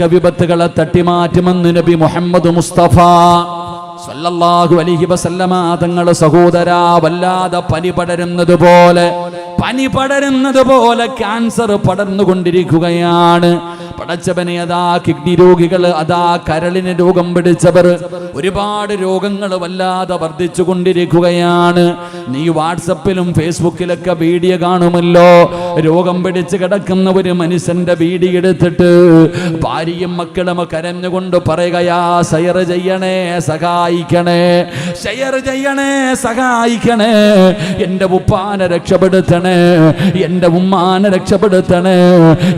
വിപത്തുകളെ തട്ടിമാറ്റുമെന്ന് നബി മുഹമ്മദ് മുസ്തഫ. സല്ലല്ലാഹു അലൈഹി വസല്ലമ തങ്ങൾ സഹോദര വല്ലാതെ പനി പടരുന്നത് പോലെ പനി പടരുന്നത് പോലെ ക്യാൻസർ പടർന്നുകൊണ്ടിരിക്കുകയാണ്. പടച്ചവനെ അതാ കിഡ്നി രോഗികൾ അതാ കരളിന് രോഗം പിടിച്ചവർ. ഒരുപാട് രോഗങ്ങൾ വല്ലാതെ വർദ്ധിച്ചു കൊണ്ടിരിക്കുകയാണ് നീ വാട്സപ്പിലും ഫേസ്ബുക്കിലൊക്കെ വീഡിയോ കാണുമല്ലോ. രോഗം പിടിച്ച് കിടക്കുന്ന ഒരു മനുഷ്യന്റെ വീഡിയോ എടുത്തിട്ട് ഭാര്യയും മക്കളും കരഞ്ഞുകൊണ്ട് പറയുകയാ സയർ ചെയ്യണേ സഹായിക്കണേ ഷെയർ ചെയ്യണേ സഹായിക്കണേ എന്റെ ഉപ്പാനെ രക്ഷപ്പെടുത്തണേ. എന്റെ ഉമ്മാനെ രക്ഷപ്പെടുത്തണേ.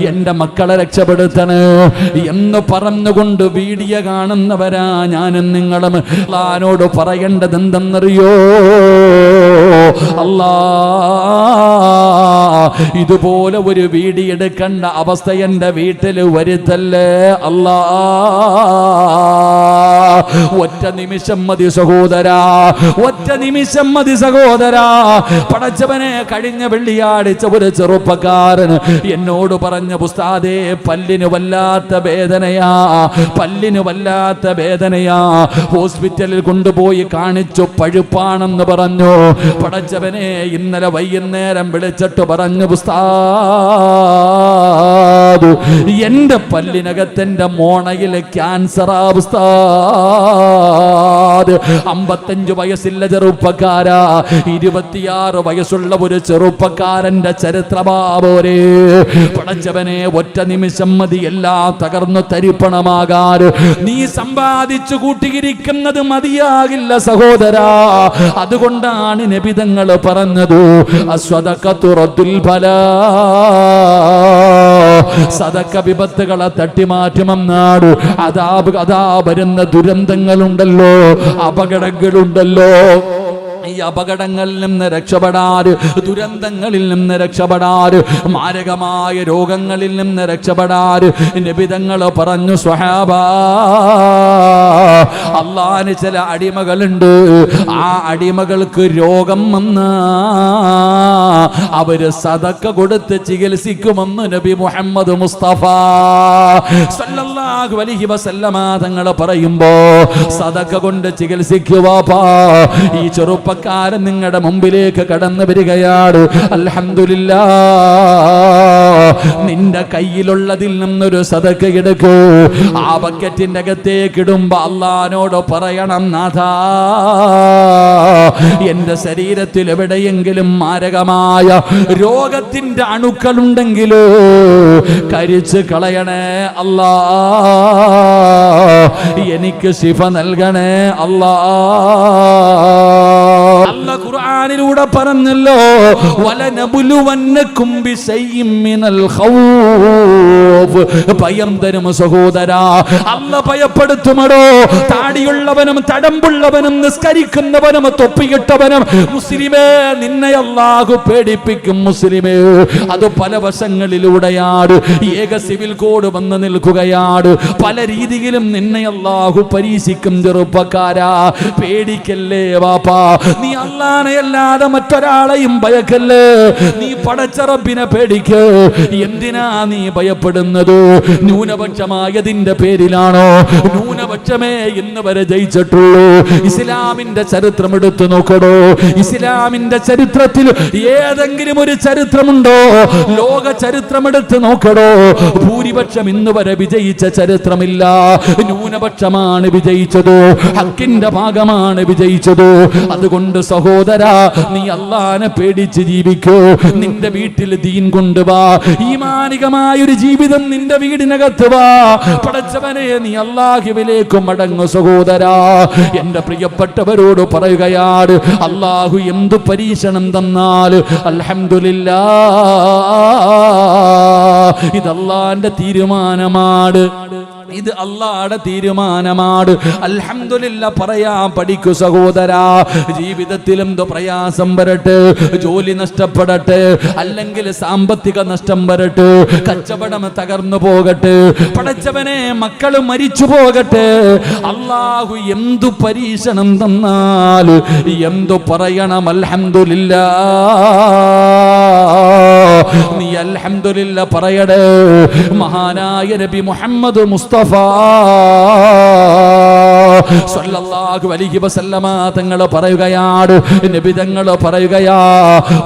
എന്റെ മക്കളെ രക്ഷപ്പെടുത്തണേ. എന്ന് പറഞ്ഞുകൊണ്ട് വീഡിയോ കാണുന്നവരാ ഞാനും നിങ്ങളും. ആനോട് പറയേണ്ടത് എന്തെന്നറിയോ അല്ലാ ഇതുപോലെ ഒരു വീടിയെടുക്കേണ്ട അവസ്ഥ എന്റെ വീട്ടിൽ വരുത്തല്ലേ? അല്ലാ. ഒറ്റ നിമിഷം മതി സഹോദരാ ഒറ്റ നിമിഷം മതി സഹോദരാ. പടച്ചവനെ കഴിഞ്ഞ വെള്ളിയാഴ്ച ഒരു ചെറുപ്പക്കാരൻ എന്നോട് പറഞ്ഞ പുസ്താദേ പല്ലിന് വല്ലാത്ത വേദനയാ പല്ലിന് വല്ലാത്ത വേദനയാ. ഹോസ്പിറ്റലിൽ കൊണ്ടുപോയി കാണിച്ചു പഴുപ്പാണെന്ന് പറഞ്ഞു. പടച്ചവനെ ഇന്നലെ വൈകുന്നേരം വിളിച്ചിട്ട് പറഞ്ഞു എന്റെ പല്ലിനകത്തെന്റെ മോണയിലെ ക്യാൻസറാ ഉസ്താദ്. അമ്പത്തഞ്ച് വയസ്സില്ല ചെറുപ്പക്കാരാ ഇരുപത്തിയാറ് വയസ്സുള്ള ഒരു ചെറുപ്പക്കാരന്റെ ചരിത്രമാവോരെ പടച്ചവനെ ഒറ്റ നിമിഷം മതി എല്ലാം തകർന്നു തരിപ്പണമാകാൻ. നീ സമ്പാദിച്ചു കൂട്ടിയിരിക്കുന്നത് മതിയാകില്ല സഹോദരാ. അതുകൊണ്ടാണ് നബിതങ്ങൾ പറഞ്ഞത് അസ്വതക്കത്തുറത്തുൽ ഫല സദക്ക വിപത്തുകളെ തട്ടിമാറ്റുമെന്നാണ് അതാ അതാ വരുന്ന ദുരന്തങ്ങളുണ്ടല്ലോ അപകടങ്ങളുണ്ടല്ലോ. ഈ അപകടങ്ങളിൽ നിന്ന് രക്ഷപ്പെടാറ് ദുരന്തങ്ങളിൽ നിന്ന് രക്ഷപ്പെടാറ് മാരകമായ രോഗങ്ങളിൽ നിന്ന് രക്ഷപ്പെടാറ്. നിബിതങ്ങൾ പറഞ്ഞു സ്വഹാബ അള്ളാന് ചില അടിമകളുണ്ട്. ആ അടിമകൾക്ക് രോഗം വന്ന അവർ സതക്ക കൊടുത്ത് ചികിത്സിക്കുമെന്ന് നബി മുഹമ്മദ് മുസ്തഫ സല്ലല്ലാഹു അലൈഹി വസല്ലമ തങ്ങൾ പറയുമ്പോ സതക്ക കൊണ്ട് ചികിത്സിക്കുവാപ്പാ ഈ ചെറുപ്പക്കാരൻ നിങ്ങളുടെ മുമ്പിലേക്ക് കടന്നു വരികയാണ് അൽഹംദുലില്ലാ. നിന്റെ കയ്യിലുള്ളതിൽ നിന്നൊരു സതക്ക് എടുക്കൂ. ആ ബക്കറ്റിന്റെ അകത്തേക്ക് ഇടുമ്പോ അള്ളഹാനോട് പറയണം നാഥാ എന്റെ ശരീരത്തിൽ എവിടെയെങ്കിലും മാരകമായ രോഗത്തിന്റെ അണുക്കളുണ്ടെങ്കിലോ കരിച്ച് കളയണേ അല്ലാ എനിക്ക് ശിഫ നൽകണേ അല്ലാ അല്ല ഖുർആനിലൂടെ പറഞ്ഞല്ലോ വലനബുലുവന്നക്കും ബിശൈഇൻ മിനൽ ഖൗഫ്. ഭയം തരും സഹോദരാ അല്ല ഭയപ്പെടുത്തുമടോ താടിയുള്ളവനും തടമ്പുള്ളവനും നിസ്കരിക്കുന്നവനും തൊപ്പിയിട്ടവനും മുസ്ലിമേ നിന്നെ അല്ലാഹു പേടിപ്പിക്കും മുസ്ലിമേ. അത് പല വശങ്ങളിലൂടെയാണ് ഏക സിവിൽ കോഡ് വന്ന് നിൽക്കുകയാണ് പല രീതിയിലും നിന്നെ അല്ലാഹു പരീക്ഷിക്കും ചെറുപ്പക്കാരാ. പേടിക്കല്ലേ വാപ്പാ നീ അല്ലാതെ മറ്റൊരാളെയും ഭയക്കല്ലേ? നീ പടച്ചറപ്പിനെ പേടിക്ക്. എന്തിനാ നീ ഭയപ്പെടുന്നത്? ന്യൂനപക്ഷമായതിന്റെ പേരിലാണോ? ന്യൂനപക്ഷമേ ഇന്ന് വരെ ജയിച്ചിട്ടുള്ളൂ. ഇസ്ലാമിന്റെ ചരിത്രം എടുത്തു നോക്കടോ. ഇസ്ലാമിന്റെ ചരിത്രത്തിൽ ഏതെങ്കിലും ഒരു ചരിത്രമുണ്ടോ? ലോക ചരിത്രം എടുത്ത് നോക്കടോ. ഭൂരിപക്ഷം ഇന്ന് വരെ വിജയിച്ച ചരിത്രമില്ല. ന്യൂനപക്ഷമാണ് വിജയിച്ചത്. ഹക്കിന്റെ ഭാഗമാണ് വിജയിച്ചത്. അതുകൊണ്ട് സഹോദര നീ അള്ളാനെ പേടിച്ച് ജീവിക്കൂ. നിന്റെ വീട്ടിൽ ദീൻ കൊണ്ടുവാ ഈമാനികമായ ഒരു ജീവിതം നിന്റെ വീടിനകത്ത് വാ. പടച്ചവനെ നീ അള്ളാഹുവിലേക്ക് മടങ്ങു സഹോദര. എന്റെ പ്രിയപ്പെട്ടവരോട് പറയുകയാണ് അള്ളാഹു എന്തു പരീക്ഷണം തന്നാൽ? അൽഹംദുലില്ലാ. ഇത് അള്ളാന്റെ തീരുമാനമാണ് ഇത് അള്ളാടെ തീരുമാനമാണ് അൽഹംദുലില്ല പറയാ പഠിക്കു സഹോദരാ. ജീവിതത്തിൽ എന്തോ പ്രയാസം വരട്ടെ ജോലി നഷ്ടപ്പെടട്ടെ അല്ലെങ്കിൽ സാമ്പത്തിക നഷ്ടം വരട്ടെ കച്ചവടം തകർന്നു പോകട്ടെ പടച്ചവനെ മക്കൾ മരിച്ചു പോകട്ടെ. അള്ളാഹു എന്തു പരീക്ഷണം തന്നാൽ എന്തു പറയണം അൽഹംദുലില്ലാ. നീ അൽഹംദുലില്ല പറയടേ. മഹാനായ നബി മുഹമ്മദ് മുസ്തഫ. സല്ലല്ലാഹു അലൈഹി വസല്ലമ തങ്ങൾ പറയുകയാണ് നബി തങ്ങൾ പറയുകയാ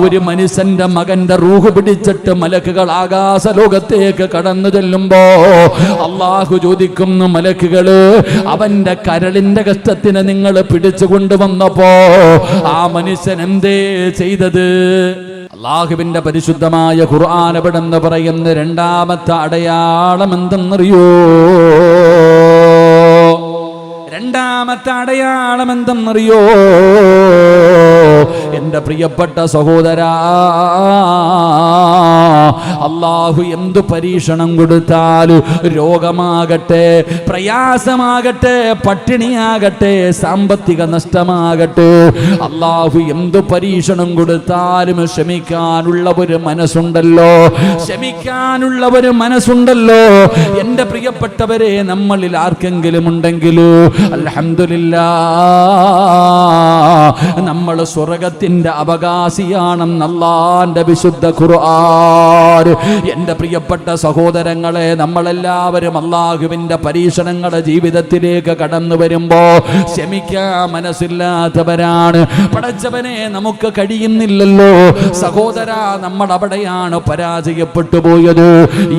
ഒരു മനുഷ്യന്റെ മകന്റെ റൂഹ് പിടിച്ചിട്ട് മലക്കുകൾ ആകാശ ലോകത്തേക്ക് കടന്നു ചെല്ലുമ്പോ അള്ളാഹു ചോദിക്കുന്നു മലക്കുകൾ അവന്റെ കരളിന്റെ കഷ്ടത്തിന് നിങ്ങൾ പിടിച്ചു കൊണ്ടുവന്നപ്പോ ആ മനുഷ്യൻ എന്തേ ചെയ്തത്? അള്ളാഹുവിന്റെ പരിശുദ്ധമായ ഖുർആാനപടെന്ന് പറയുന്ന രണ്ടാമത്തെ അടയാളം എന്തെന്നറിയോ? രണ്ടാമത്തെ അടയാളം എന്തെന്നറിയോ? എന്റെ പ്രിയപ്പെട്ട സഹോദരാ അള്ളാഹു എന്ത് പരീക്ഷണം കൊടുത്താലും രോഗമാകട്ടെ പ്രയാസമാകട്ടെ പട്ടിണിയാകട്ടെ സാമ്പത്തിക നഷ്ടമാകട്ടെ. അള്ളാഹു എന്ത് പരീക്ഷണം കൊടുത്താലും ക്ഷമിക്കാനുള്ള ഒരു മനസ്സുണ്ടല്ലോ. ക്ഷമിക്കാനുള്ള ഒരു മനസ്സുണ്ടല്ലോ. എന്റെ പ്രിയപ്പെട്ടവരെ നമ്മളിൽ ആർക്കെങ്കിലും ഉണ്ടെങ്കിലോ അലഹമില്ല നമ്മൾ സ്വർഗത്തിന്റെ അവകാശിയാണെന്ന് അള്ളാന്റെ വിശുദ്ധ ഖുർആൻ. എന്റെ പ്രിയപ്പെട്ട സഹോദരങ്ങളെ നമ്മളെല്ലാവരും അള്ളാഹുവിന്റെ പരീക്ഷണങ്ങളെ ജീവിതത്തിലേക്ക് കടന്നു വരുമ്പോൾ ക്ഷമിക്കാൻ മനസ്സില്ലാത്തവരാണ്. പടച്ചവനെ നമുക്ക് കഴിയുന്നില്ലല്ലോ. സഹോദര നമ്മൾ അവിടെയാണ് പരാജയപ്പെട്ടു പോയത്.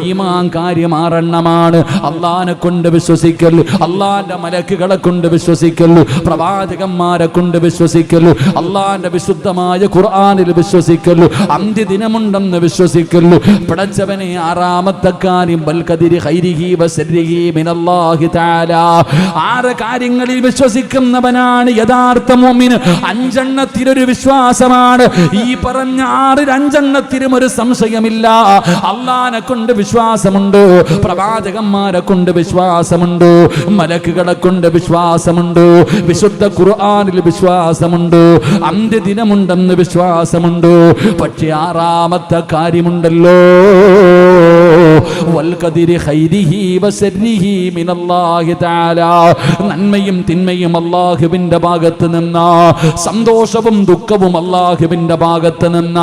ഈമാൻ കാര്യം ആറെണ്ണമാണ് അള്ളാനെ കൊണ്ട് വിശ്വസിക്കൽ അള്ളാന്റെ മലക്കുകളെ കൊണ്ട് വിശ്വസിക്കൽ പ്രവാചകന്മാരെ കൊണ്ട് വിശ്വസിക്കൽ അള്ളാന്റെ വിശുദ്ധമായ ഖുർആാനിൽ വിശ്വസിക്കൽ അന്ത്യദിനമുണ്ടെന്ന് വിശ്വസിക്കൽ പടച്ചവനെ ആറാമത്തെ കാര്യം ബൽകതിരി ഹൈരിഹി വസരിഹി മിനല്ലാഹി തആല. ആറ് കാര്യങ്ങളിൽ വിശ്വസിക്കുന്നവനാണ് യഥാർത്ഥ മുഅ്മിൻ. അഞ്ചെണ്ണത്തിലൊരു വിശ്വാസമാണ്. ഈ പറഞ്ഞ ആറിൽ അഞ്ചെണ്ണത്തിലും ഒരു സംശയമില്ല. അള്ളാനെ കൊണ്ട് വിശ്വാസമുണ്ട് പ്രവാചകന്മാരെ കൊണ്ട് വിശ്വാസമുണ്ട് മലക്കുകളെ കൊണ്ട് വിശ്വാസമുണ്ട് വിശുദ്ധ ഖുർആനിൽ വിശ്വാസമുണ്ട് അന്ത്യദിനമുണ്ടെന്ന് വിശ്വാസമുണ്ട്. പക്ഷെ ആറാമത്തെ കാര്യമുണ്ടല്ലോ Lord. നന്മയും തിന്മയും അല്ലാഹുവിന്റെ ഭാഗത്ത് നിന്ന. സന്തോഷവും ദുഃഖവും അല്ലാഹുവിന്റെ ഭാഗത്ത് നിന്ന.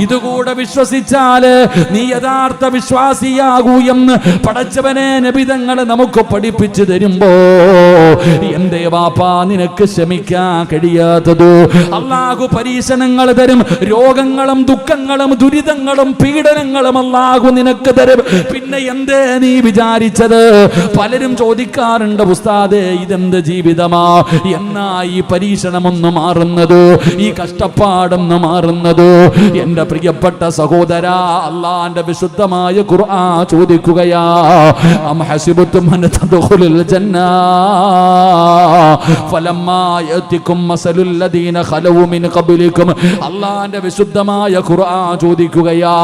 ഇതുകൂടെ വിശ്വസിച്ചാൽ നീ യഥാർത്ഥ വിശ്വാസിയാകൂ എന്ന് പടച്ചവനെ നബിതങ്ങൾ നമുക്ക് പഠിപ്പിച്ചു തരുമ്പോ എന്തേ വാപ്പാ നിനക്ക് ക്ഷമിക്കാൻ കഴിയാത്തതോ. അള്ളാഹു പരീക്ഷണങ്ങൾ തരും രോഗങ്ങളും ദുഃഖങ്ങളും ദുരിതങ്ങളും പീഡനങ്ങളും അല്ലാഹു നിനക്ക് തരും. പിന്നെ എന്തേ നീ വിചാരിച്ചത്? പലരും ചോദിക്കാറുണ്ട് ഉസ്താദേ ഇതെന്ത് ജീവിതമാ? എന്നാ ഈ പരീക്ഷണമൊന്ന് മാറുന്നത്? ഈ കഷ്ടപ്പാടൊന്ന് മാറുന്നത്? എന്റെ പ്രിയപ്പെട്ട സഹോദര അള്ളാന്റെ വിശുദ്ധമായ ഖുർആ ചോദിക്കുകയാ അം മസലുൽ ലദീന മിൻ വിശുദ്ധമായ ഖുർആ ചോദിക്കുകയാ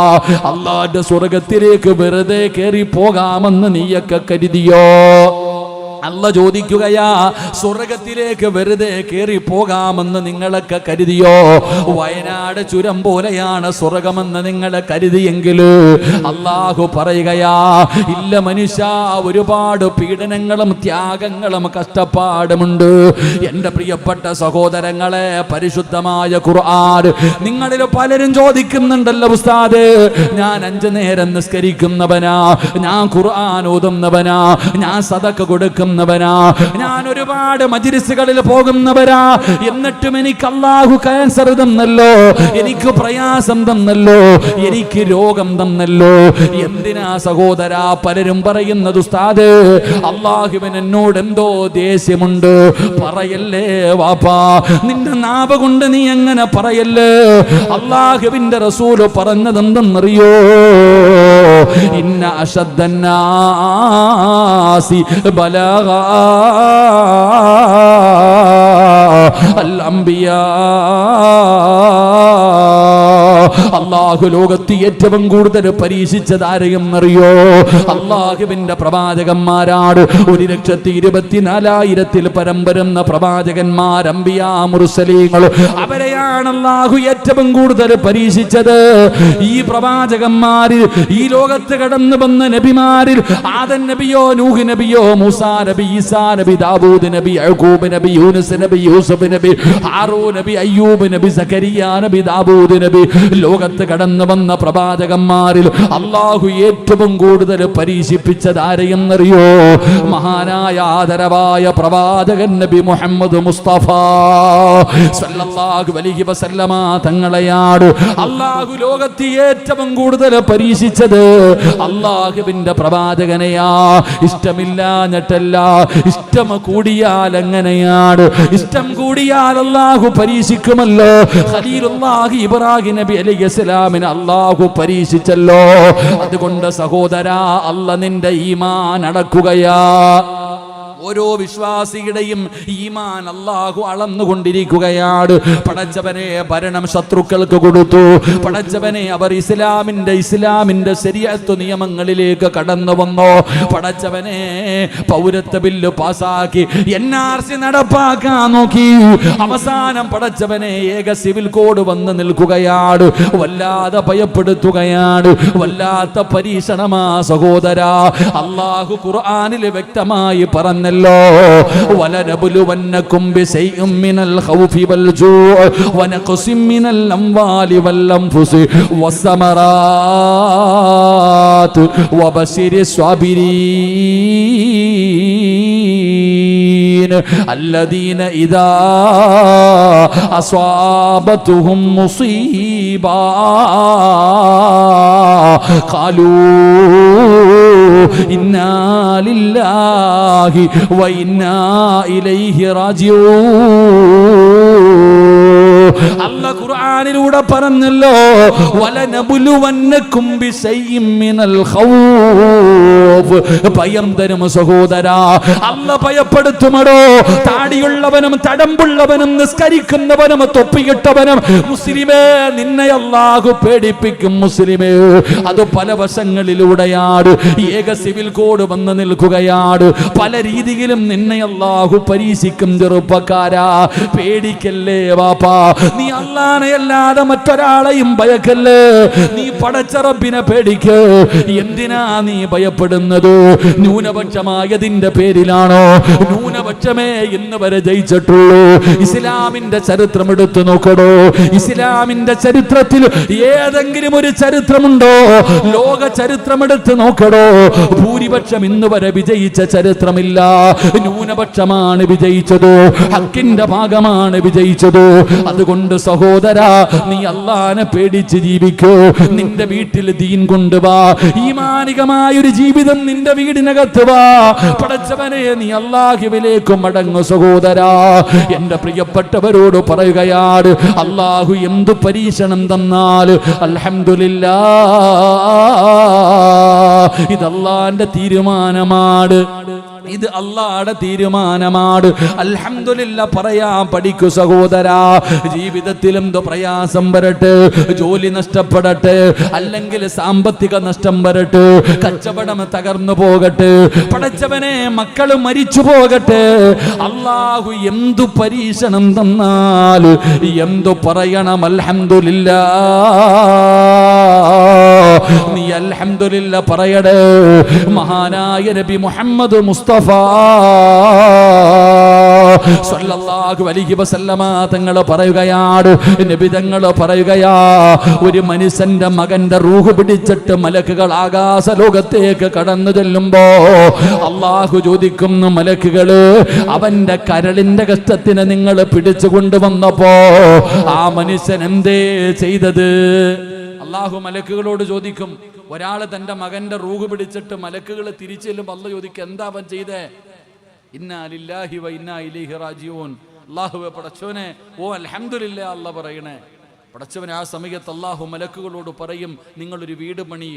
അള്ളാന്റെ സ്വർഗത്തിലേക്ക് വെറുതെ കയറി പോകാമെന്ന് നീയൊക്കെ കരുതിയോ? അല്ല ചോദിക്കുകയാ സ്വർഗത്തിലേക്ക് വെറുതെ കയറി പോകാമെന്ന് നിങ്ങളൊക്കെ കരുതിയോ? വയനാട് ചുരം പോലെയാണ് സ്വർഗമെന്ന് നിങ്ങൾ കരുതിയെങ്കിലും? അള്ളാഹു പറയുകയാ ഇല്ല മനുഷ്യ ഒരുപാട് പീഡനങ്ങളും ത്യാഗങ്ങളും കഷ്ടപ്പാടുമുണ്ട്. എന്റെ പ്രിയപ്പെട്ട സഹോദരങ്ങളെ പരിശുദ്ധമായ ഖുർആൻ നിങ്ങളിൽ പലരും ചോദിക്കുന്നുണ്ടല്ലോ ഉസ്താദ്. ഞാൻ അഞ്ചു നേരം നിസ്കരിക്കുന്നവനാ ഞാൻ ഖുർആൻ ഓതുന്നവനാ ഞാൻ സദക്ക കൊടുക്കുന്നവനാ ഞാൻ ഒരുപാട് മജിരിസുകളിൽ പോകുന്നവരാ. എന്നിട്ടും എനിക്ക് അള്ളാഹു ക്യാൻസർ തന്നല്ലോ. എനിക്ക് പ്രയാസം തന്നല്ലോ. എനിക്ക് രോഗം തന്നല്ലോ. എന്തിനാ സഹോദര പലരും പറയുന്നത് ഉസ്താദ്? അള്ളാഹുവിന് എന്നോട് എന്തോ ദേഷ്യമുണ്ട്. പറയല്ലേ വാപ്പാ. നിന്റെ നാവ് കൊണ്ട് നീ എങ്ങനെ പറയല്ലേ? അള്ളാഹുവിന്റെ റസൂൽ പറഞ്ഞതെന്തെന്നറിയോ? ഇന്ന എന്തെന്നറിയോ ഇന്ന അശദ്ദന്നാസി ബലഗ അള്ളാഹു ലോകത്ത് ഏറ്റവും കൂടുതൽ പരീക്ഷിച്ചത് ആരെയും അറിയോ അള്ളാഹുവിന്റെ പ്രവാചകന്മാരാണ്. ഒരു ലക്ഷത്തി ഇരുപത്തിനാലായിരത്തിൽ പരം വരുന്ന പ്രവാചകന്മാർ അമ്പിയാ മുറുസലീങ്ങൾ അവരെയാണ് അള്ളാഹു ഏറ്റവും കൂടുതൽ പരീക്ഷിച്ചത്. ഈ പ്രവാചകന്മാരിൽ ഈ ലോകത്ത് കടന്നു വന്ന നബിമാരിൽ ആദൻ നബിയോ നൂഹ് നബിയോ മൂസാ നബി ഈസാ നബി ദാവൂദ് നബി യഹൂബ് നബി യൂനുസ് നബി യൂസഫ് നബി ഹാറൂ നബി അയ്യൂബ് നബി സക്കരിയ നബി ദാവൂദ് നബി ലോക ലോകത്ത് കടന്നു വന്ന പ്രവാചകന്മാരിൽ അള്ളാഹു ഏറ്റവും കൂടുതൽ പരീക്ഷിപ്പിച്ചത് ആരെയെന്നറിയോ? മഹാനായ ആദരവായ പ്രവാചകൻ നബി മുഹമ്മദ് മുസ്തഫ സല്ലല്ലാഹു അലൈഹി വസല്ലമ തങ്ങളെയാണ് അള്ളാഹു ലോകത്ത് ഏറ്റവും കൂടുതൽ പരീക്ഷിച്ചത്. അള്ളാഹുവിന്റെ പ്രവാചകനെയാ. ഇഷ്ടമില്ലാഞ്ഞിട്ടല്ല ഇഷ്ടം കൂടിയാൽ എങ്ങനെയാണ്? ഇഷ്ടം കൂടിയാൽ അള്ളാഹു പരീക്ഷിക്കുമല്ലോ. ഖലീലുല്ലാഹി ഇബ്രാഹിം നബി അലൈഹി സ്വലാമിന് അള്ളാഹു പരീക്ഷിച്ചല്ലോ. അതുകൊണ്ട് സഹോദരാ അല്ല നിന്റെ ഈമാൻ അടക്കുകയാ. ഓരോ വിശ്വാസിയുടെയും ഈമാൻ അള്ളാഹു അളന്നുകൊണ്ടിരിക്കുകയാണ്. പടച്ചവനെ ഭരണം ശത്രുക്കൾക്ക് കൊടുത്തു. പടച്ചവനെ അവർ ഇസ്ലാമിന്റെ ഇസ്ലാമിന്റെ ശരിയത്വ നിയമങ്ങളിലേക്ക് കടന്നു വന്നോ. പടച്ചവനെ പൗരത്വ ബില്ല് പാസാക്കി എൻ ആർ സി നടപ്പാക്കാൻ നോക്കി. അവസാനം പടച്ചവനെ ഏക സിവിൽ കോഡ് വന്ന് നിൽക്കുകയാണ്. വല്ലാതെ ഭയപ്പെടുത്തുകയാണ്. വല്ലാത്ത പരീക്ഷണമാ സഹോദര. അള്ളാഹു ഖുർആനിൽ വ്യക്തമായി പറഞ്ഞല്ലോ വലനബുലുവന്നകും ബിശൈഇൻ മിനൽ ഖൗഫി വൽ ജൂഅ വനഖസിം മിനൽ അംവാലി വൽ അൻഫുസി വസ്സമറാത്ത് വബശിരി الصابرين الذين إذا أصابتهم مصيبة കാലൂ ഇലൈഹി റാജിഊ പറഞ്ഞല്ലോ വലനബുലുവന്നക്കും ബിശൈഇം മിനൽ ഖൗഫ് ഭയം തരും സഹോദരാ. അല്ല ഭയപ്പെടുത്തുമടോ. താടിയുള്ളവനും തടമ്പുള്ളവനും നിസ്കരിക്കുന്നവനും തൊപ്പിയിട്ടവനും മുസ്ലിമേ നിന്നെ അല്ലാഹു പേടിപ്പിക്കും മുസ്ലിമേ. അത് പല വശങ്ങളിലൂടെയാണ് ഏക സിവിൽ കോഡ് വന്ന് നിൽക്കുകയാണ് പല രീതിയിലും നിന്നെ അല്ലാഹു പരീക്ഷിക്കും ചെറുപ്പക്കാരാ. പേടിക്കല്ലേ വാപ്പാ. നീ അല്ലാനെ അല്ലാതെ മറ്റൊരാളെയും ഭയക്കല്ലേ? നീ പടച്ചറപ്പിനെ പേടിക്ക്. എന്തിനാ നീ ഭയപ്പെടുന്നത് ന്യൂനപക്ഷമായതിന്റെ പേരിലാണോ? ന്യൂനപക്ഷമേ ഇന്ന് വരെ ജയിച്ചിട്ടുള്ളൂ. ഇസ്ലാമിന്റെ ചരിത്രം എടുത്തു നോക്കടോ. ഇസ്ലാമിന്റെ ചരിത്രത്തിൽ ഏതെങ്കിലും ഒരു ചരിത്രമുണ്ടോ? ലോക ചരിത്രം എടുത്ത് നോക്കടോ. ഭൂരിപക്ഷം ഇന്ന് വരെ വിജയിച്ച ചരിത്രമില്ല. ന്യൂനപക്ഷമാണ് വിജയിച്ചത്. ഹക്കിന്റെ ഭാഗമാണ് വിജയിച്ചത്. അതുകൊണ്ട് സഹോദര നീ അള്ളാനെ പേടിച്ച് ജീവിക്കൂ. നിന്റെ വീട്ടിൽ ദീൻ കൊണ്ടുവാ ഈ മാനികമായൊരു ജീവിതം നിന്റെ വീടിനകത്ത് വാ. പടച്ചവനെ നീ അള്ളാഹുവിലേക്ക് മടങ്ങു സഹോദരാ. എന്റെ പ്രിയപ്പെട്ടവരോട് പറയുകയാണ് അള്ളാഹു എന്തു പരീക്ഷണം തന്നാൽ അൽഹംദുലില്ലാ. ഇത് അള്ളാന്റെ തീരുമാനമാണ് ഇത് അള്ളാടെ തീരുമാനമാണ് അൽഹംദുലില്ല പറയാ പഠിക്കു സഹോദരാ ജീവിതത്തിൽ എന്തോ പ്രയാസം വരട്ടെ ജോലി നഷ്ടപ്പെടട്ടെ അല്ലെങ്കിൽ സാമ്പത്തിക നഷ്ടം വരട്ടെ കച്ചവടം തകർന്നു പോകട്ടെ പടച്ചവനെ മക്കൾ മരിച്ചു പോകട്ടെ. അള്ളാഹു എന്തു പരീക്ഷണം തന്നാൽ എന്തു പറയണം അൽഹംദുലില്ല. നീ അൽഹംദുലില്ല പറയടേ. മഹാനായ നബി മുഹമ്മദ് മുസ്തഫ. സല്ലല്ലാഹു അലൈഹി വസല്ലമ തങ്ങൾ പറയുകയാണ് നബി തങ്ങൾ പറയുകയാ ഒരു മനുഷ്യന്റെ മകന്റെ റൂഹ് പിടിച്ചിട്ട് മലക്കുകൾ ആകാശ ലോകത്തേക്ക് കടന്നു ചെല്ലുമ്പോ അള്ളാഹു ചോദിക്കുന്നു മലക്കുകൾ അവന്റെ കരളിന്റെ കഷ്ടത്തിന് നിങ്ങൾ പിടിച്ചു കൊണ്ടുവന്നപ്പോ ആ മനുഷ്യൻ എന്തേ ചെയ്തത്? അള്ളാഹു മലക്കുകളോട് ചോദിക്കും ഒരാൾ തന്റെ മകന്റെ റൂഹ് പിടിച്ചിട്ട് മലക്കുകൾ തിരിച്ചു ചെല്ലുമ്പോൾ അല്ല ചോദിക്കും എന്താ അവൻ ചെയ്തേ? ഇന്നാ വ ഇന്നാ ഇലൈഹി റാജിഊൻ. അള്ളാഹുവെ പടച്ചോനെ ഓ അലഹമില്ല അല്ല പറയണേ. പടച്ചവനെ ആ സമയത്ത് അള്ളാഹു മലക്കുകളോട് പറയും നിങ്ങളൊരു വീട് പണി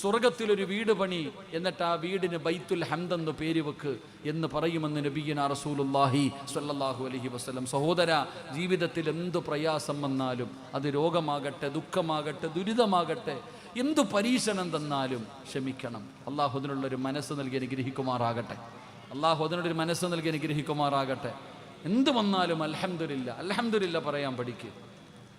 സ്വർഗത്തിലൊരു വീട് പണി എന്നിട്ട് ആ വീടിന് ബൈത്തുൽ ഹംദ് എന്ന് പേര് വെക്ക് എന്ന് പറയുമെന്ന് നബീന റസൂലുല്ലാഹി സല്ലാഹു അലഹി വസ്ലം സഹോദര ജീവിതത്തിൽ എന്ത് പ്രയാസം വന്നാലും അത് രോഗമാകട്ടെ ദുഃഖമാകട്ടെ ദുരിതമാകട്ടെ എന്തു പരീക്ഷണം തന്നാലും ക്ഷമിക്കണം. അള്ളാഹു അതിനുള്ളൊരു മനസ്സ് നൽകി അനുഗ്രഹിക്കുമാറാകട്ടെ. അള്ളാഹു അതിനോടൊരു മനസ്സ് നൽകി അനുഗ്രഹിക്കുമാറാകട്ടെ. എന്ത് വന്നാലും അൽഹംദുലില്ല അൽഹംദുലില്ല പറയാൻ പഠിക്കുക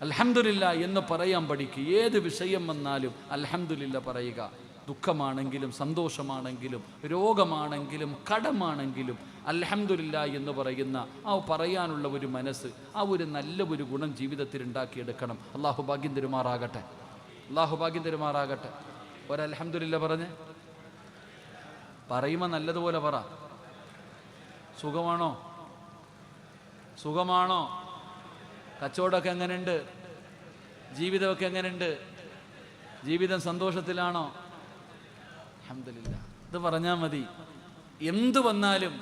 അൽഹംദുലില്ല എന്ന് പറയാൻ പഠിക്കുക ഏത് വിഷയം വന്നാലും അൽഹംദുലില്ല പറയുക. ദുഃഖമാണെങ്കിലും സന്തോഷമാണെങ്കിലും രോഗമാണെങ്കിലും കടമാണെങ്കിലും അൽഹംദുലില്ല എന്ന് പറയുന്ന ആ പറയാനുള്ള ഒരു മനസ്സ് ആ ഒരു നല്ല ഒരു ഗുണം ജീവിതത്തിൽ ഉണ്ടാക്കിയെടുക്കണം. അള്ളാഹു ഭാഗ്യം തരുമാറാകട്ടെ. അള്ളാഹു ഭാഗ്യം തരുമാറാകട്ടെ. ഒരലഹമില്ല പറഞ്ഞ്. പറയുമ്പോൾ നല്ലതുപോലെ പറ. സുഖമാണോ? സുഖമാണോ? കച്ചവടമൊക്കെ എങ്ങനെയുണ്ട് ജീവിതമൊക്കെ എങ്ങനെയുണ്ട് ജീവിതം സന്തോഷത്തിലാണോ? അഹമ്മദില്ല ഇത് പറഞ്ഞാൽ മതി. എന്ത് വന്നാലും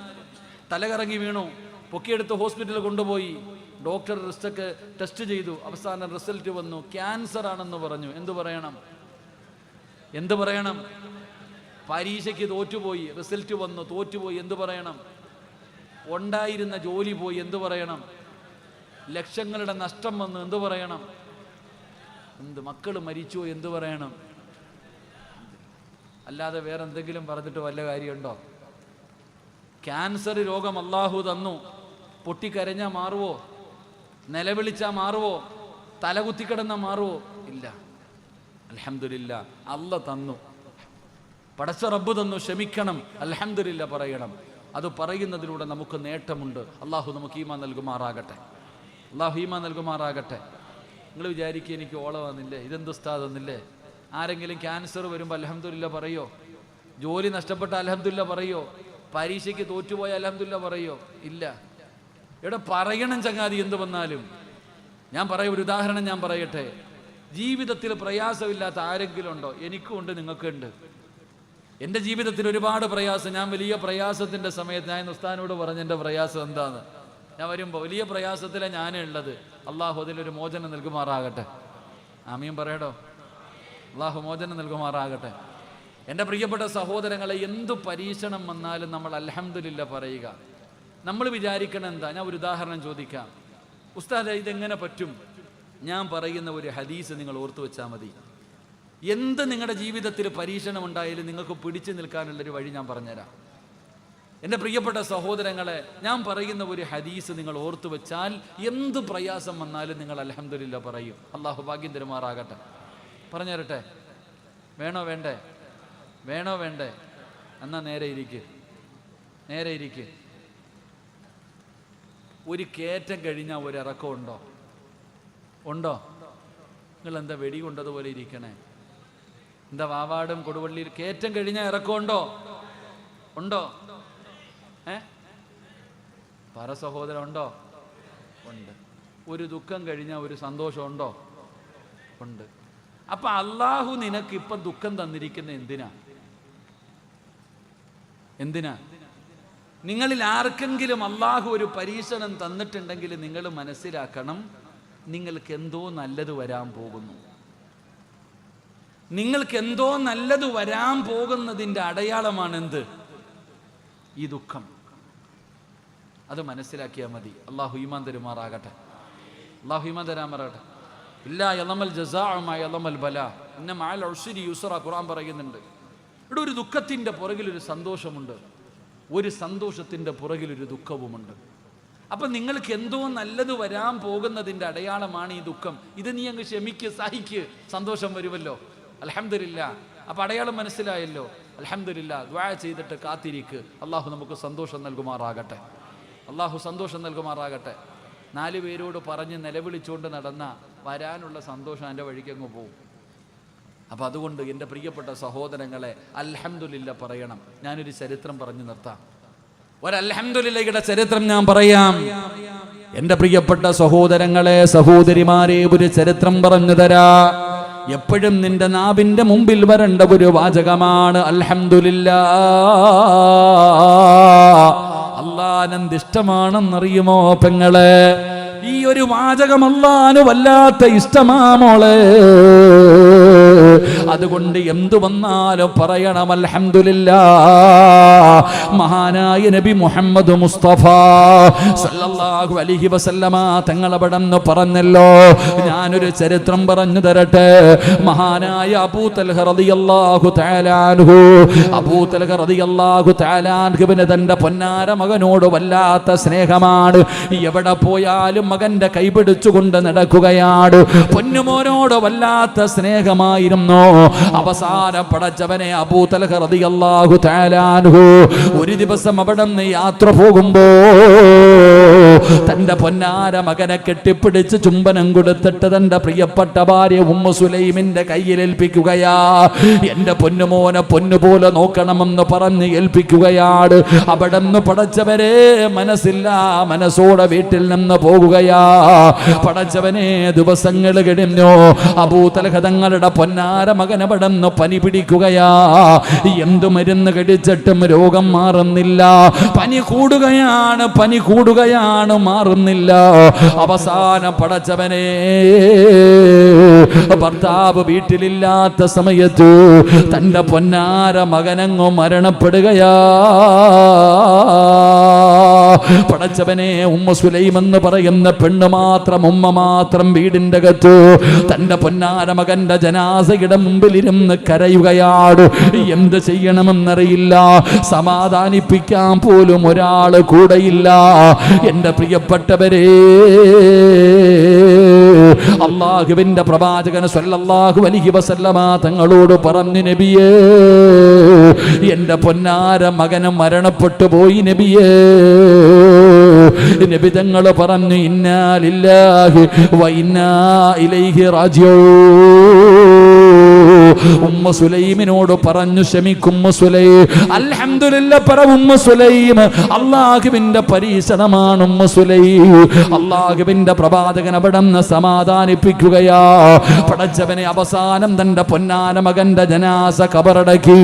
തലകറങ്ങി വീണു പൊക്കിയെടുത്ത് ഹോസ്പിറ്റലിൽ കൊണ്ടുപോയി ഡോക്ടർ റിസ്റ്റൊക്കെ ടെസ്റ്റ് ചെയ്തു അവസാനം റിസൾട്ട് വന്നു ക്യാൻസർ ആണെന്ന് പറഞ്ഞു. എന്തു പറയണം? എന്തു പറയണം? പരീക്ഷയ്ക്ക് തോറ്റുപോയി റിസൾട്ട് വന്നു തോറ്റുപോയി എന്തു പറയണം? ഉണ്ടായിരുന്ന ജോലി പോയി എന്തു പറയണം? ലക്ഷങ്ങളുടെ നഷ്ടം വന്ന് എന്തു പറയണം? എന്ത് മക്കൾ മരിച്ചു എന്തു പറയണം? അല്ലാതെ വേറെ എന്തെങ്കിലും പറഞ്ഞിട്ട് വല്ല കാര്യമുണ്ടോ? ക്യാൻസർ രോഗം അള്ളാഹു തന്നു. പൊട്ടിക്കരഞ്ഞാൽ മാറുവോ? നിലവിളിച്ചാൽ മാറുവോ? തലകുത്തിക്കിടന്നാൽ മാറുവോ? ഇല്ല. അലഹമില്ല അല്ല തന്നു. പടച്ച റബ്ബ് തന്നു ക്ഷമിക്കണം. അലഹമില്ല പറയണം. അത് പറയുന്നതിലൂടെ നമുക്ക് നേട്ടമുണ്ട്. അള്ളാഹു നമുക്ക് ഈമാൻ നൽകുമാറാകട്ടെ. അള്ളാഹു ഈമാൻ നൽകുമാറാകട്ടെ. നിങ്ങൾ വിചാരിക്കുക എനിക്ക് ഓള വന്നില്ലേ ഇതെന്ത് ഉസ്താദ് വന്നില്ലേ? ആരെങ്കിലും ക്യാൻസർ വരുമ്പോൾ അലഹമില്ല പറയോ? ജോലി നഷ്ടപ്പെട്ട അലഹമില്ല പറയോ? പരീക്ഷയ്ക്ക് തോറ്റുപോയ അലഹമില്ല പറയോ? ഇല്ല. ഇവിടെ പറയണം ചങ്ങാതി എന്ത് വന്നാലും. ഞാൻ പറയ ഒരു ഉദാഹരണം ഞാൻ പറയട്ടെ. ജീവിതത്തിൽ പ്രയാസമില്ലാത്ത ആരെങ്കിലും ഉണ്ടോ? എനിക്കും ഉണ്ട് നിങ്ങൾക്കുണ്ട് എന്റെ ജീവിതത്തിൽ ഒരുപാട് പ്രയാസം ഞാൻ വലിയ പ്രയാസത്തിന്റെ സമയത്ത് ഞാൻ ഉസ്താനോട് പറഞ്ഞ എന്റെ പ്രയാസം എന്താണ് ഞാൻ വരുമ്പോൾ വലിയ പ്രയാസത്തിലാണ് ഞാനേ ഉള്ളത്. അള്ളാഹു അതിലൊരു മോചനം നൽകുമാറാകട്ടെ. ആമിയും പറയടോ? അള്ളാഹു മോചനം നൽകുമാറാകട്ടെ. എന്റെ പ്രിയപ്പെട്ട സഹോദരങ്ങളെ എന്തു പരീക്ഷണം വന്നാലും നമ്മൾ അലഹമില്ല പറയുക. നമ്മൾ വിചാരിക്കണം എന്താ? ഞാൻ ഒരു ഉദാഹരണം ചോദിക്കാം. ഉസ്താദ് ഇതെങ്ങനെ പറ്റും? ഞാൻ പറയുന്ന ഒരു ഹദീസ് നിങ്ങൾ ഓർത്തു വെച്ചാൽ മതി. എന്ത് നിങ്ങളുടെ ജീവിതത്തിൽ പരീക്ഷണം ഉണ്ടായാലും നിങ്ങൾക്ക് പിടിച്ചു നിൽക്കാനുള്ളൊരു വഴി ഞാൻ പറഞ്ഞുതരാം. എന്റെ പ്രിയപ്പെട്ട സഹോദരങ്ങളെ ഞാൻ പറയുന്ന ഒരു ഹദീസ് നിങ്ങൾ ഓർത്തു വെച്ചാൽ എന്ത് പ്രയാസം വന്നാലും നിങ്ങൾ അലഹമില്ല പറയും. അള്ളാഹു ഭാഗ്യം തരുമാറാകട്ടെ. പറഞ്ഞു തരട്ടെ വേണോ വേണ്ടേ? വേണോ വേണ്ടേ? എന്നാ നേരെ ഇരിക്ക്. നേരെ ഇരിക്ക്. ഒരു കയറ്റം കഴിഞ്ഞാൽ ഒരു ഇറക്കം ഉണ്ടോ? ഉണ്ടോ? നിങ്ങൾ എന്താ വെടി കൊണ്ടതുപോലെ ഇരിക്കണേ? എന്താ വാവാടും കൊടുവള്ളിയിൽ കയറ്റം കഴിഞ്ഞാൽ ഇറക്കമുണ്ടോ ഉണ്ടോ? ഏ? പര സഹോദരം ഉണ്ടോ? ഉണ്ട്. ഒരു ദുഃഖം കഴിഞ്ഞാൽ ഒരു സന്തോഷം ഉണ്ടോ? ഉണ്ട്. അപ്പൊ അള്ളാഹു നിനക്ക് ഇപ്പൊ ദുഃഖം തന്നിരിക്കുന്ന എന്തിനാ? എന്തിനാ? നിങ്ങളിൽ ആർക്കെങ്കിലും അള്ളാഹു ഒരു പരീക്ഷണം തന്നിട്ടുണ്ടെങ്കിൽ നിങ്ങൾ മനസ്സിലാക്കണം നിങ്ങൾക്ക് എന്തോ നല്ലത് വരാൻ പോകുന്നു. നിങ്ങൾക്ക് എന്തോ നല്ലത് വരാൻ പോകുന്നതിന്റെ അടയാളമാണ് എന്ത് ഈ ദുഃഖം. അത് മനസ്സിലാക്കിയാൽ മതി. അള്ളാഹു ഈമാൻ തരുമാറാകട്ടെ. അള്ളാഹു ഈമാൻ തരാമാറാകട്ടെ ഇല്ല യലമൽ ജസാമൽ ബല. എന്നെ മാൽ ഔഷരി യുസറ ഖുർആൻ പറയുന്നുണ്ട്. ഇവിടെ ഒരു ദുഃഖത്തിന്റെ പുറകിലൊരു സന്തോഷമുണ്ട്. ഒരു സന്തോഷത്തിന്റെ പുറകിലൊരു ദുഃഖവുമുണ്ട്. അപ്പൊ നിങ്ങൾക്ക് എന്തോ നല്ലത് വരാൻ പോകുന്നതിന്റെ അടയാളമാണ് ഈ ദുഃഖം. ഇത് നീ അങ്ങ് ക്ഷമിക്ക് സഹിക്ക്. സന്തോഷം വരുമല്ലോ. അലഹമില്ല അപ്പൊ അടയാളം മനസ്സിലായല്ലോ. അലഹമില്ല ദ്വാ ചെയ്തിട്ട് കാത്തിരിക്ക്. അള്ളാഹു നമുക്ക് സന്തോഷം നൽകുമാറാകട്ടെ. അള്ളാഹു സന്തോഷം നൽകുമാറാകട്ടെ. നാല് പേരോട് പറഞ്ഞ് നിലവിളിച്ചുകൊണ്ട് നടന്ന വരാനുള്ള സന്തോഷം എന്റെ വഴിക്കങ്ങ് പോവും. അപ്പം അതുകൊണ്ട് എന്റെ പ്രിയപ്പെട്ട സഹോദരങ്ങളെ അൽഹംദുലില്ല പറയണം. ഞാനൊരു ചരിത്രം പറഞ്ഞു നിർത്താം. ഒരൽഹംദുലില്ലയുടെ ചരിത്രം ഞാൻ പറയാം. എന്റെ പ്രിയപ്പെട്ട സഹോദരങ്ങളെ സഹോദരിമാരെ ഒരു ചരിത്രം പറഞ്ഞു തരാ. എപ്പോഴും നിന്റെ നാവിന്റെ മുമ്പിൽ വരേണ്ട ഒരു വാചകമാണ്. അൽഹമില്ല അള്ളാനെന്ത് ഇഷ്ടമാണെന്നറിയുമോ പെങ്ങളെ? ഈ ഒരു വാചകം അള്ളാന് വല്ലാത്ത ഇഷ്ടമാ മോളെ. അതുകൊണ്ട് എന്തു വന്നാലും പറയണം അൽഹംദുലില്ല. മഹാനായ നബി മുഹമ്മദ് മുസ്തഫ സല്ലല്ലാഹു അലൈഹി വസല്ലമ തങ്ങളവിടെന്ന് പറഞ്ഞല്ലോ ഞാനൊരു ചരിത്രം പറഞ്ഞു തരട്ടെ. മഹാനായ അബൂ തൽഹ റളിയല്ലാഹു തആല അൻഹു. അബൂ തൽഹ റളിയല്ലാഹു തന്റെ പൊന്നാര മകനോട് വല്ലാത്ത സ്നേഹമാണ്. എവിടെ പോയാലും മകന്റെ കൈപിടിച്ചുകൊണ്ട് നടക്കുകയാണ്. പൊന്നുമോനോട് വല്ലാത്ത സ്നേഹമായിരുന്നു. അവസാനം പടച്ചവനെ അബൂ തൽഹ റളിയല്ലാഹു തആല ഒരു ദിവസം അവിടെ യാത്ര പോകുമ്പോ തന്റെ പൊന്നാര മകനെ കെട്ടിപ്പിടിച്ച് ചുംബനം കൊടുത്തിട്ട് തന്റെ പ്രിയപ്പെട്ട ഭാര്യ ഉമ്മ സുലൈമിന്റെ കയ്യിൽ ഏൽപ്പിക്കുകയാ. എന്റെ പൊന്നുമോനെ പൊന്നുപോലെ നോക്കണമെന്ന് പറഞ്ഞ് ഏൽപ്പിക്കുകയാണ്. അവിടെ നിന്ന് പടച്ചവരെ മനസ്സില്ല മനസ്സോടെ വീട്ടിൽ നിന്ന് പോകുകയാ. പടച്ചവനെ ദിവസങ്ങൾ കഴിഞ്ഞു. അബൂതലഹതങ്ങളുടെ പൊന്നാര മകൻ അവിടെ നിന്ന് പനി പിടിക്കുകയാ. എന്തു മരുന്ന് കടിച്ചിട്ടും രോഗം മാറുന്നില്ല. പനി കൂടുകയാണ് പനി കൂടുകയാണ് മാറുന്നില്ല. അവസാന പടച്ചവനെ ഭർത്താവ് വീട്ടിലില്ലാത്ത സമയത്ത് തന്റെ പൊന്നാര മകനങ്ങോ മരണപ്പെടുകയാ. പടച്ചവനെ ഉമ്മ സുലൈം എന്ന് പറയുന്ന പെണ്ണ് മാത്രം ഉമ്മ മാത്രം വീടിന്റെ അകത്ത്. തന്റെ പൊന്നാര മകന്റെ ജനാസയുടെ മുമ്പിലിരുന്ന് കരയുകയാണ് എന്ത് ചെയ്യണമെന്നറിയില്ല. സമാധാനിപ്പിക്കാൻ പോലും ഒരാൾ കൂടെയില്ല. എന്റെ പ്രിയപ്പെട്ടവരെ അള്ളാഹുവിന്റെ പ്രവാചകൻ സല്ലല്ലാഹു അലൈഹി വസല്ലമ തങ്ങളോട് പറഞ്ഞു നബിയേ എന്റെ പൊന്നാര മകന് മരണപ്പെട്ടു പോയി നബിയേ. നബിതങ്ങൾ പറഞ്ഞു ഇന്നാലില്ലാഹി വൈനാ ഇലൈഹി റാജിഊൻ. ഉമ്മ സുലൈമിനോട് പറഞ്ഞു ക്ഷമിക്കും സുലൈ. അൽഹംദുലില്ല പറ ഉമ്മ സുലൈം. അള്ളാഹുവിന്റെ പരീക്ഷണമാണ് ഉമ്മ സുലൈം. അള്ളാഹുവിന്റെ പ്രവാചകൻ അവിടെ നിന്ന് സമാധാനിപ്പിക്കുകയാ. പടച്ചവനെ അവസാനം തന്റെ പൊന്നാന മകന്റെ ജനാസ കബറടക്കി.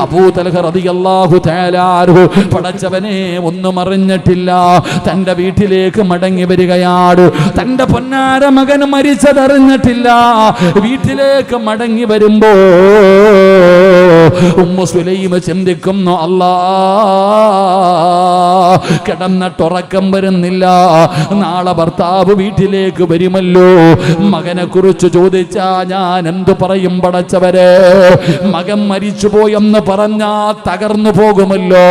അബൂതൽഹു പടച്ചവനെ ഒന്നും അറിഞ്ഞിട്ടില്ല. തന്റെ വീട്ടിലേക്ക് മടങ്ങി വരികയാണ്. തന്റെ പൊന്നാര മകൻ മരിച്ചതറിഞ്ഞിട്ടില്ല. വീട്ടിലേക്ക് മടങ്ങി വരുമ്പോ ഉമ്മ സുലൈമ ചിന്തിക്കുന്നു അല്ലാ കിടന്നിട്ടുറക്കം വരുന്നില്ല. നാളെ ഭർത്താവ് വീട്ടിലേക്ക് വരുമല്ലോ. മകനെ കുറിച്ച് ചോദിച്ചാ ഞാൻ എന്തു പറയും പടച്ചവരെ? മകൻ മരിച്ചു പോയെന്ന് പറഞ്ഞാ തകർന്നു പോകുമല്ലോ.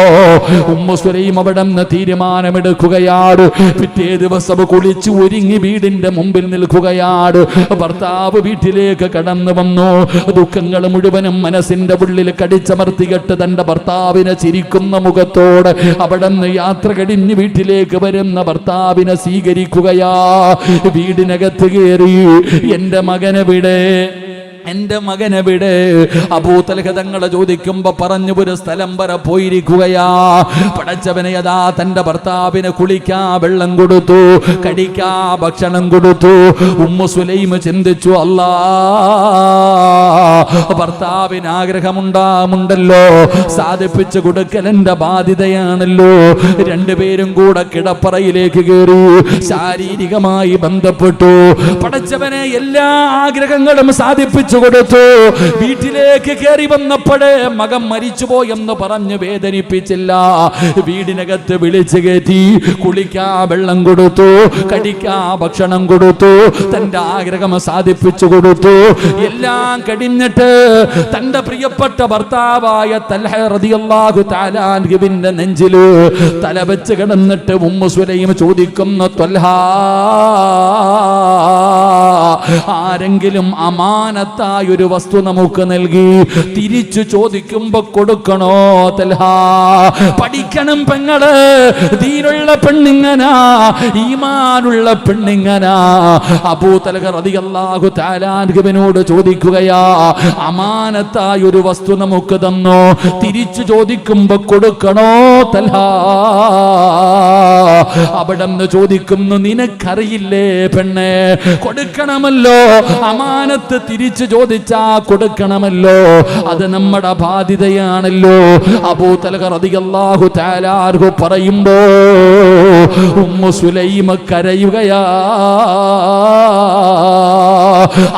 ഉമ്മ സുലൈം അവിടെ നിന്ന് തീരുമാനമെടുക്കുകയാണ്. പിറ്റേ ദിവസം കുളിച്ച് ഒരുങ്ങി വീടിന്റെ മുമ്പിൽ നിൽക്കുകയാണ്. ഭർത്താവ് വീട്ടിലേക്ക് കടന്നു വന്നു. ദുഃഖങ്ങൾ മുഴുവനും മനസ്സിന്റെ ഉള്ളിൽ കടിച്ചമർത്തിയിട്ട് തന്റെ ഭർത്താവിനെ ചിരിക്കുന്ന മുഖത്തോട് അവിടെ നിന്ന് യാത്ര കഴിഞ്ഞ് വീട്ടിലേക്ക് വരുന്ന ഭർത്താവിനെ സ്വീകരിക്കുകയാ. വീടിനകത്ത് കയറി എന്റെ മകനെവിടെ എന്റെ മകനെവിടെ അബൂതലഹതങ്ങളെ ചോദിക്കുമ്പോ പറഞ്ഞു ഒരു സ്ഥലം വരെ പോയിരിക്കുകയാ. പടച്ചവനെ യഥാ തന്റെ ഭർത്താവിനെ കുളിക്കാ വെള്ളം കൊടുത്തു കടിക്കാ ഭക്ഷണം കൊടുത്തു. ഉമ്മ സുലൈമ ചിന്തിച്ചു അല്ലാ ഭർത്താവിന് ആഗ്രഹമുണ്ടാമുണ്ടല്ലോ സാധിപ്പിച്ചു കൊടുക്കൽ എന്റെ ബാധ്യതയാണല്ലോ. രണ്ടുപേരും കൂടെ കിടപ്പറയിലേക്ക് കയറി ശാരീരികമായി ബന്ധപ്പെട്ടു. പടച്ചവനെ എല്ലാ ആഗ്രഹങ്ങളും സാധിപ്പിച്ചു. കൊടുത്തു. വീട്ടിലേക്ക് കയറി വന്നപ്പോഴേ മകൻ മരിച്ചുപോയെന്ന് പറഞ്ഞ് വേദനിപ്പിച്ചില്ല. വീടിനകത്ത് വിളിച്ചു കയറ്റി കുളിക്കാ വെള്ളം കൊടുത്തു കടിക്കാ ഭക്ഷണം കൊടുത്തു തന്റെ ആഗ്രഹം സാധിപ്പിച്ചു കൊടുത്തു. എല്ലാം കഴിഞ്ഞിട്ട് തന്റെ പ്രിയപ്പെട്ട ഭർത്താവായ തൽഹ റളിയല്ലാഹു തആല അൻഹുവിന്റെ നെഞ്ചിൽ തല വെച്ച് കിടന്നിട്ട് ഉമ്മ സുലൈം ചോദിക്കുന്നു ത്വൽഹാ ആരെങ്കിലും അമാനത്തായ ഒരു വസ്തു നമുക്ക് നൽകി തിരിച്ചു ചോദിക്കുമ്പോ കൊടുക്കണോ പഠിക്കണം പെങ്ങൾ ദീനുള്ള പെണ്ണിങ്ങനാ ഈമാനുള്ള പെണ്ണിങ്ങനാ. അബൂതലഹ റളിയല്ലാഹു തആല അൻഹുവിനോട് ചോദിക്കുകയാ അമാനത്തായ ഒരു വസ്തു നമുക്ക് തന്നോ? തിരിച്ചു ചോദിക്കുമ്പോ കൊടുക്കണോ തൽഹാ? അവിടെ നിന്ന് ചോദിക്കുന്നു നിനക്കറിയില്ലേ പെണ്ണെ കൊടുക്കണമല്ലോ. അമാനത്ത് തിരിച്ചു ചോദിച്ചാ കൊടുക്കണമല്ലോ അത് നമ്മുടെ ബാധ്യതയാണല്ലോ. അബൂതലഹു താലാർഹു പറയുമ്പോ ഉമ്മു സുലൈമ കരയുകയാ.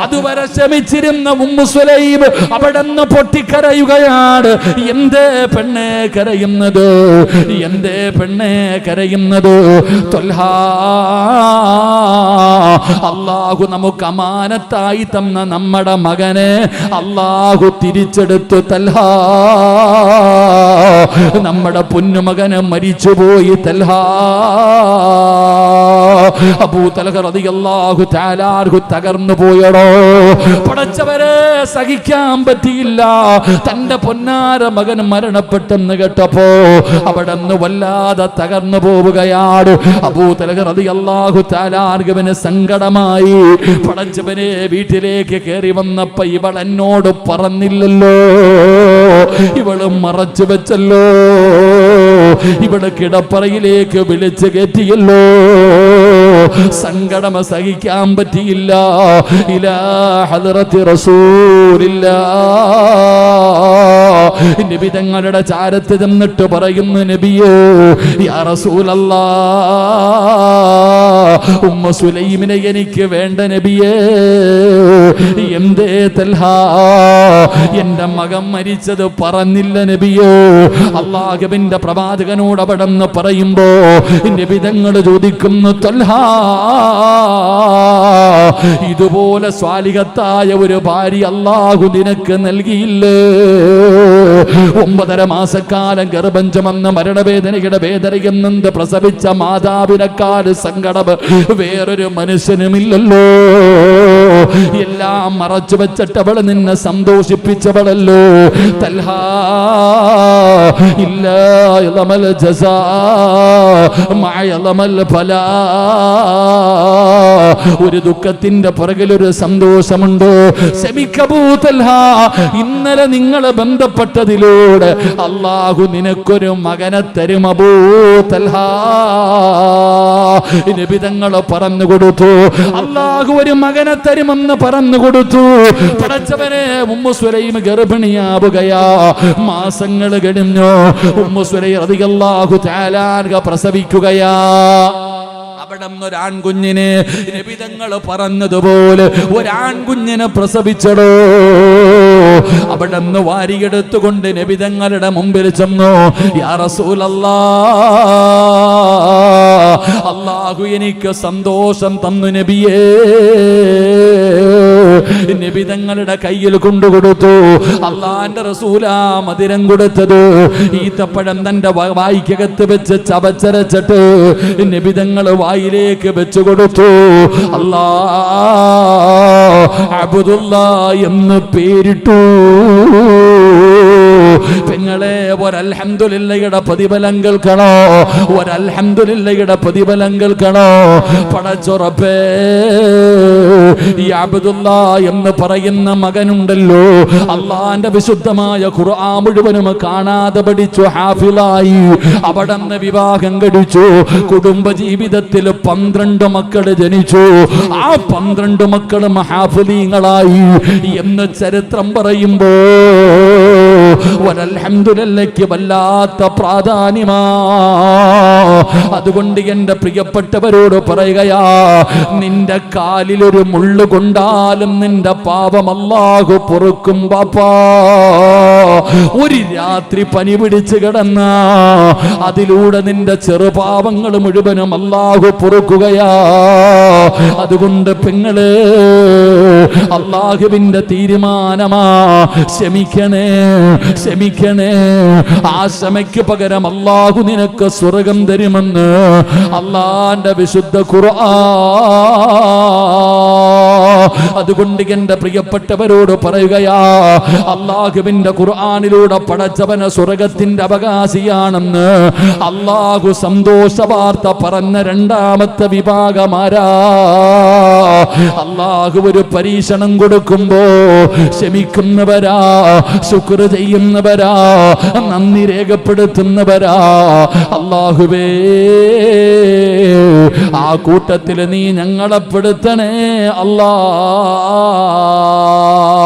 അതുവരെ ശമിച്ചിരുന്ന ഉമ്മു സുലൈം അവിടെ നിന്ന് പൊട്ടിക്കരയുകയാണ്. എന്തേ പെണ്ണെ കരയുന്നത്? എന്തേ പെണ്ണെ കരയുന്നത്? അള്ളാഹു നമുക്ക് അമാനത്തായി തന്ന നമ്മുടെ മകനെ അള്ളാഹു തിരിച്ചെടുത്തു. തൽഹാ നമ്മുടെ പൊന്നുമകന് മരിച്ചുപോയി. തൽഹാ. തകർന്നു പോയടോ. പടച്ചവരെ സഹിക്കാൻ പറ്റിയില്ല. തന്റെ പൊന്നാര മകൻ മരണപ്പെട്ടെന്ന് കേട്ടപ്പോ അവിടെ നിന്ന് വല്ലാതെ തകർന്നു പോവുകയാണ്. അബൂ തലഹ റളിയല്ലാഹു തആലാഹുവിന് സങ്കടമായി. പടച്ചവനെ വീട്ടിലേക്ക് കയറി വന്നപ്പോ ഇവൾ എന്നോട് പറഞ്ഞില്ലല്ലോ. ഇവൾ മറച്ചു വെച്ചല്ലോ. ഇവൾ കിടപ്പറയിലേക്ക് വിളിച്ചു കയറ്റിയല്ലോ. സങ്കടം സഹിക്കാൻ പറ്റിയില്ല. ഇലാ ചാരത്ത് ചെന്നിട്ട് പറയുന്നു നബിയോ യാ ഉമ്മ സുലൈമിനെ എനിക്ക് വേണ്ട നബിയേ. എന്തേ തൽഹ എന്റെ മകൻ മരിച്ചത് പറഞ്ഞില്ല നബിയോ. അള്ളാഹുബിന്റെ പ്രവാചകനോട് അവിടെന്ന് പറയുമ്പോ നബിതങ്ങൾ ചോദിക്കുന്നു ഇതുപോലെ സ്വാലികത്തായ ഒരു ഭാര്യ അള്ളാഹു നിനക്ക് നൽകിയില്ലേ? ഒമ്പതര മാസക്കാലം ഗർഭം ചുമന്ന് മരണവേദനയുടെ വേദനയിൽ നിന്ന് പ്രസവിച്ച മാതാവിനെക്കാൾ സങ്കടം വേറൊരു മനുഷ്യനുമില്ലല്ലോ. എല്ലാം മറച്ചു വെച്ചിട്ടവൾ നിന്നെ സന്തോഷിപ്പിച്ചവളല്ലോ. തൽഹാ ഇല്ല ജസാ ഫലാ. ഒരു ദുഃഖത്തിന്റെ പുറകിൽ ഒരു സന്തോഷമുണ്ടോ? ഇന്നലെ നിങ്ങളെ ബന്ധപ്പെട്ടതിലൂടെ അള്ളാഹു നിനക്കൊരു മകനെ തരും അബൂ തൽഹാ നിബിതങ്ങൾ പറഞ്ഞു കൊടുത്തു. അള്ളാഹു ഒരു മകനെ തരുമെന്ന് പറഞ്ഞു കൊടുത്തു. പടച്ചവനെ ഉമ്മു സുലൈം ഗർഭിണിയാവുകയാ. മാസങ്ങൾ കഴിഞ്ഞു. ഉമ്മു അധികം അള്ളാഹു തആലാൻക പ്രസവിക്കുകയാ. അവിടെ ഒരാൺകുഞ്ഞിനെ നബിതങ്ങൾ പറഞ്ഞതുപോലെ ഒരാൺകുഞ്ഞിനെ പ്രസവിച്ചടോ. അവിടെ നിന്ന് വാരിയെടുത്തുകൊണ്ട് നബിതങ്ങളുടെ മുമ്പിൽ ചെന്നു. അള്ളാഹു എനിക്ക് സന്തോഷം തന്നു നബിയേ. നബിതങ്ങളുടെ കയ്യിൽ കൊണ്ടുകൊടുത്തു. അള്ളാന്റെ റസൂലാ മധുരം കൊടുത്തത്. ഈത്തപ്പഴം തന്റെ വായിക്കകത്ത് വെച്ച് ചവച്ചരച്ചിട്ട് നബിതങ്ങൾ വായിലേക്ക് വെച്ചു കൊടുത്തു. അല്ലാ അബുദുല്ല എന്ന് പേരിട്ടു. പെങ്ങളെ ഒരൽഹന്തുലില്ലയുടെ പ്രതിഫലം കേൾക്കണോ ഒരൽഹന്തുലില്ലയുടെ പ്രതിഫലം കേൾക്കണോ പടച്ചുറപ്പേ ഈ അബ്ദുല്ല എന്ന് പറയുന്ന മകനുണ്ടല്ലോ. അള്ളാന്റെ വിശുദ്ധമായ ഖുർആൻ മുഴുവനും കാണാതെ പഠിച്ചു ഹാഫിലായി അവിടെ നിന്ന് വിവാഹം കഴിച്ചു കുടുംബ ജീവിതത്തിൽ പന്ത്രണ്ട് മക്കൾ ജനിച്ചു. ആ പന്ത്രണ്ട് മക്കളും ഹാഫിലീങ്ങളായി എന്ന് ചരിത്രം പറയുമ്പോ ഒരൽഹംദുലില്ലയ്ക്ക് വല്ലാത്ത പ്രാധാന്യമാ അതുകൊണ്ട് എന്റെ പ്രിയപ്പെട്ടവരോട് പറയുകയാ നിന്റെ കാലിലൊരു മുള്ളു കൊണ്ടാലും നിന്റെ പാപം അല്ലാഹു പൊറുക്കും പാപ്പാ ഒരു രാത്രി പനി പിടിച്ച് കിടന്ന അതിലൂടെ നിന്റെ ചെറുപാപങ്ങൾ മുഴുവനും അല്ലാഹു പൊറുക്കുകയാ. അതുകൊണ്ട് പെങ്ങൾ അള്ളാഹുവിന്റെ തീരുമാനമാ. ക്ഷമിക്കണേ ക്ഷമിക്കണേ. ആ ക്ഷമയ്ക്ക് പകരം അള്ളാഹു നിനക്ക് സ്വർഗം തരുമെന്ന് അള്ളാന്റെ വിശുദ്ധ ഖുർആ അതുകൊണ്ട് എന്റെ പ്രിയപ്പെട്ടവരോട് പറയുകയാ അള്ളാഹുവിന്റെ ഖുർആാനിലൂടെ പടച്ചവന സ്വർഗത്തിന്റെ അവകാശിയാണെന്ന് അള്ളാഹു സന്തോഷ വാർത്ത പറഞ്ഞ രണ്ടാമത്തെ വിഭാഗമാരാ അള്ളാഹു ഒരു പരീക്ഷണം കൊടുക്കുമ്പോ ക്ഷമിക്കുന്നവരാ ശുക്ർ ചെയ്യുന്നവരാ നന്ദി രേഖപ്പെടുത്തുന്നവരാ. അള്ളാഹുവേ ആ കൂട്ടത്തിൽ നീ ഞങ്ങളെ പെടുത്തണേ അല്ലാ. Allah